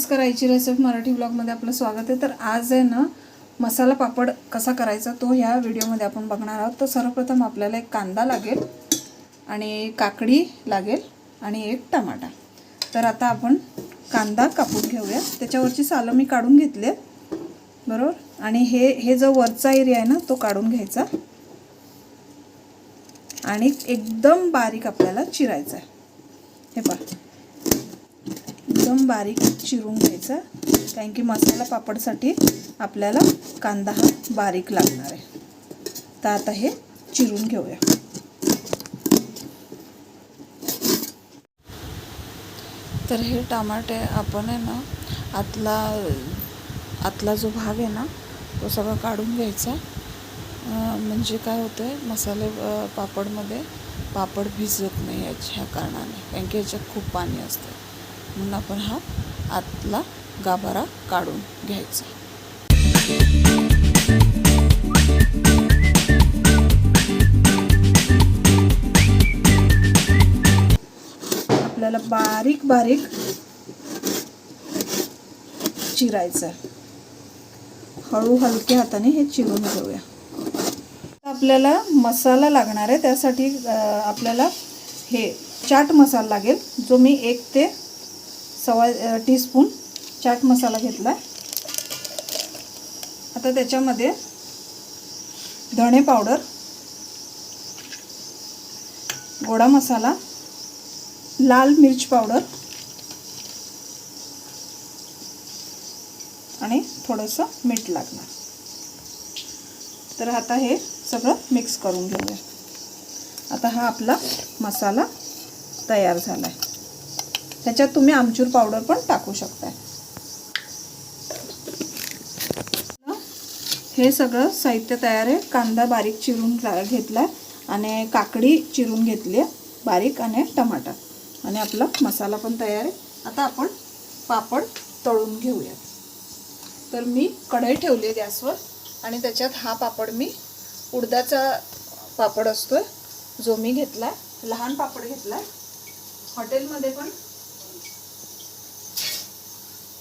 नमस्कार आईची रेसिपी मराठी ब्लॉगमध्ये आपलं स्वागत आहे. तर आज आहे ना मसाला पापड कसा करायचा तो ह्या व्हिडिओमध्ये आपण बघणार आहोत. तर सर्वप्रथम आपल्याला एक कांदा लागेल आणि काकडी लागेल आणि एक टमाटा. तर आता आपण कांदा कापून घेऊया. त्याच्यावरची सालं मी काढून घेतली आहेत. बरोबर? आणि हे हे जो वरचा एरिया आहे ना तो काढून घ्यायचा. आणि एकदम बारीक आपल्याला चिरायचा आहे. हे पहा. एकदम बारीक चिरून घ्यायचा. कारण की मसाला पापडसाठी आपल्याला कांदा हा बारीक लागणार आहे. तर आता हे चिरून घेऊया. तर हे टमाटे आपण आहे ना आतला आतला जो भाग आहे ना तो सगळा काढून घ्यायचा. म्हणजे काय होतं आहे मसाले पापडमध्ये पापड भिजत नाही याच्या कारणाने. कारण की याच्यात खूप पाणी असतं म्हणून आपण हा आतला गाभारा काढून घ्यायचा. आपल्याला बारीक बारीक चिरायचं हळू हलक्या हाताने हे चिरून घेऊया. आपल्याला मसाला लागणार आहे त्यासाठी आपल्याला हे चाट मसाला लागेल जो मी एक ते सव्वा टीस्पून चाट मसाला घेतला आता त्याच्यामध्ये धणे पावडर गोडा मसाला लाल मिर्च पावडर आणि थोडंसं मीठ लागणार. तर आता हे सगळं मिक्स करून घेऊया. आता हा आपला मसाला तयार झाला आहे त्याच्यात तुम्ही आमचूर पावडर पण टाकू शकताय. हे सगळं साहित्य तयार आहे. कांदा बारीक चिरून घेतला आणि काकडी चिरून घेतली आहे. बारीक आणि टमाटर. आणि आपला मसाला पण तयार आहे. आता आपण पापड तळून घेऊयात. तर मी कढई ठेवली आहे गॅसवर आणि त्याच्यात हा पापड मी उडदाचा पापड असतोय जो मी घेतला लहान पापड घेतला हॉटेलमध्ये पण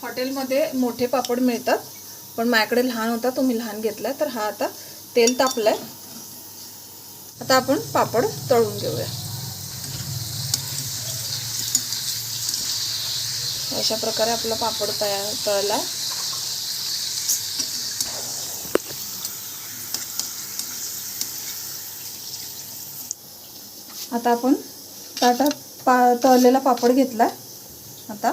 हॉटेलमध्ये मोठे पापड मिळतात पण माझ्याकडे लहान होता तो मी लहान घेतला तर हा आता तेल तापलाय. आता आपण पापड तळून घेऊया. अशा प्रकारे आपला पापड तयार तळला. आता आपण ताटात पा तळलेला पापड घेतला आता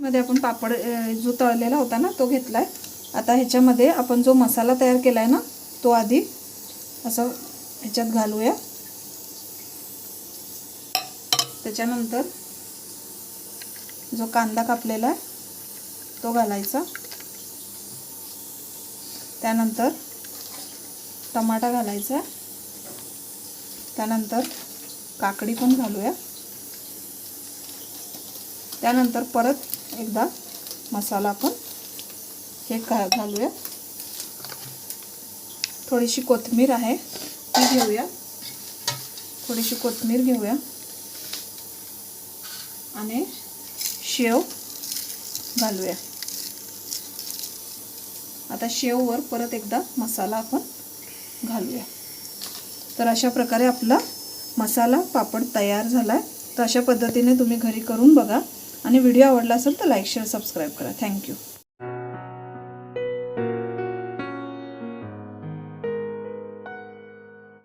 मध्ये आपण पापड जो तळलेला होता ना तो घेतलाय. आता ह्याच्यामध्ये आपण जो मसाला तयार केलाय ना तो आधी असं ह्याच्यात घालूया. त्याच्यानंतर जो कांदा कापलेला आहे तो घालायचा. त्यानंतर टमाटा घालायचा. त्यानंतर काकडी पण घालूया. त्यानंतर परत एकदा मसाला आपण हे घा घालूया. थोडीशी कोथिंबीर आहे ती घेऊया. थोडीशी कोथिंबीर घेऊया. आणि शेव घालूया. आता शेववर परत एकदा मसाला आपण घालूया. तर अशा प्रकारे आपला मसाला पापड तयार झाला आहे तर अशा पद्धतीने तुम्ही घरी करून बघा. आणि व्हिडिओ आवडला असेल तर लाईक शेअर सबस्क्राईब करा. Thank you.